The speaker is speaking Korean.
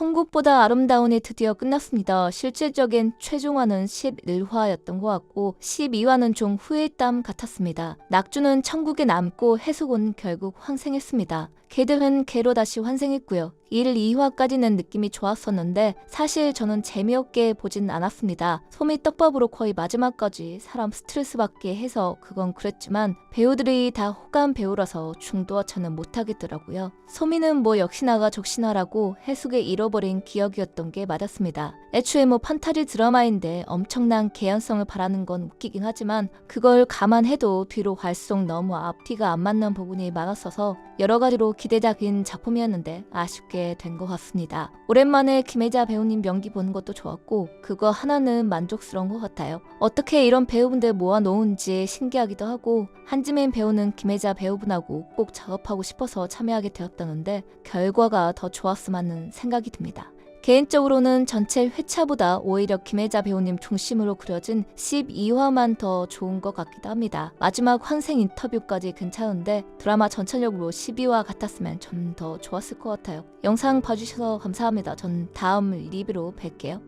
송곳보다 아름다운이 드디어 끝났습니다. 실질적인 최종화는 11화였던 것 같고 12화는 좀 후회했담 같았습니다. 낙주는 천국에 남고 해수곤 결국 환생했습니다. 개들은 개로 다시 환생했고요. 1, 2화까지는 느낌이 좋았었는데 사실 저는 재미없게 보진 않았습니다. 소미 떡밥으로 거의 마지막까지 사람 스트레스 받게 해서 그건 그랬지만 배우들이 다 호감 배우라서 중도화차는 못하겠더라고요. 소미는 뭐 역시나가 적시나라고 해숙에 잃어버린 기억이었던 게 맞았습니다. 애초에 뭐 판타지 드라마인데 엄청난 개연성을 바라는 건 웃기긴 하지만 그걸 감안해도 뒤로 갈수록 너무 앞뒤가 안 맞는 부분이 많았어서 여러 가지로 기대작인 작품이었는데 아쉽 게 된 것 같습니다. 오랜만에 김혜자 배우님 연기 보는 것도 좋았고 그거 하나는 만족스러운 것 같아요. 어떻게 이런 배우분들 모아놓은지 신기하기도 하고 한지민 배우는 김혜자 배우분하고 꼭 작업하고 싶어서 참여하게 되었다는데 결과가 더 좋았으면 하는 생각이 듭니다. 개인적으로는 전체 회차보다 오히려 김혜자 배우님 중심으로 그려진 12화만 더 좋은 것 같기도 합니다. 마지막 환생 인터뷰까지 괜찮은데 드라마 전체적으로 12화 같았으면 좀 더 좋았을 것 같아요. 영상 봐주셔서 감사합니다. 전 다음 리뷰로 뵐게요.